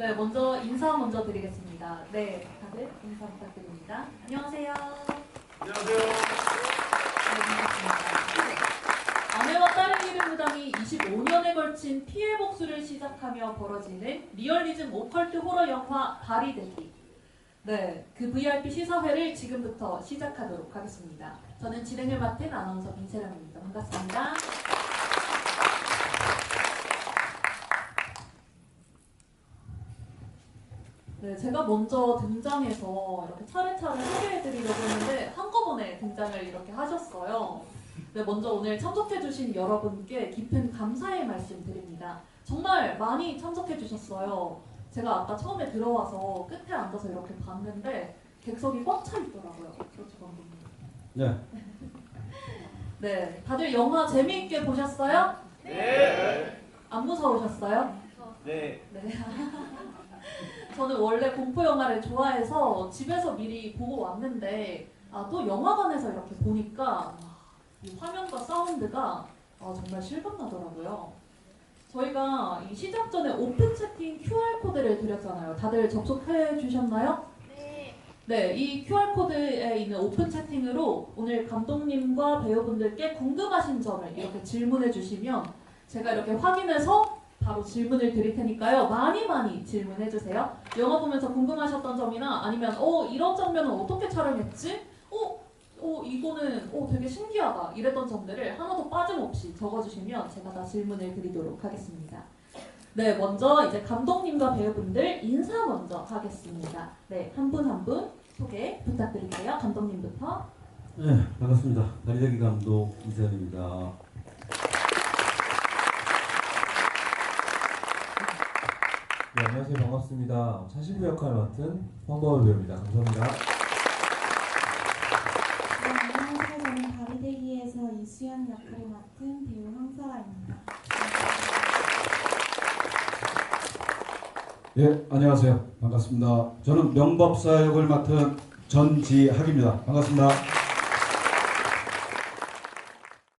네, 먼저 인사 먼저 드리겠습니다. 네, 다들 인사 부탁드립니다. 안녕하세요. 안녕하세요. 네. 아내와 딸의 이름 무당이 25년에 걸친 피해 복수를 시작하며 벌어지는 리얼리즘 오컬트 호러 영화 되기. 네, 그 VIP 시사회를 지금부터 시작하도록 하겠습니다. 저는 진행을 맡은 아나운서 민세랑입니다. 반갑습니다. 네, 제가 먼저 등장해서 이렇게 차례차례 소개해드리려고 했는데 한꺼번에 등장을 이렇게 하셨어요. 네, 먼저 오늘 참석해주신 여러분께 깊은 감사의 말씀 드립니다. 정말 많이 참석해주셨어요. 제가 아까 처음에 들어와서 끝에 앉아서 이렇게 봤는데 객석이 꽉 차 있더라고요. 그렇죠, 감독님. 네. 네, 다들 영화 재미있게 보셨어요? 네. 안 무서우셨어요? 네. 네. 저는 원래 공포 영화를 좋아해서 집에서 미리 보고 왔는데 아, 또 영화관에서 이렇게 보니까 와, 이 화면과 사운드가 아, 정말 실감나더라고요. 저희가 이 시작 전에 오픈 채팅 QR 코드를 드렸잖아요. 다들 접속해 주셨나요? 네. 네, 이 QR 코드에 있는 오픈 채팅으로 오늘 감독님과 배우분들께 궁금하신 점을 이렇게 질문해 주시면 제가 이렇게 확인해서 바로 질문을 드릴 테니까요. 많이 많이 질문해 주세요. 영화 보면서 궁금하셨던 점이나 아니면 어 이런 장면은 어떻게 촬영했지? 어, 어 이거는 어 되게 신기하다 이랬던 점들을 하나도 빠짐없이 적어주시면 제가 다 질문을 드리도록 하겠습니다. 네, 먼저 이제 감독님과 배우분들 인사 먼저 하겠습니다. 네, 한 분 한 분 소개 부탁드릴게요. 감독님부터. 네, 반갑습니다. 다리대기 감독 이세현입니다. 네, 안녕하세요. 반갑습니다. 차신부 역할 맡은 황바울 배우입니다. 감사합니다. 네, 안녕하세요. 저는 다리대기에서 이수연 역할을 맡은 배우 황설아입니다. 예, 안녕하세요. 반갑습니다. 저는 명법사 역을 맡은 전지학입니다. 반갑습니다.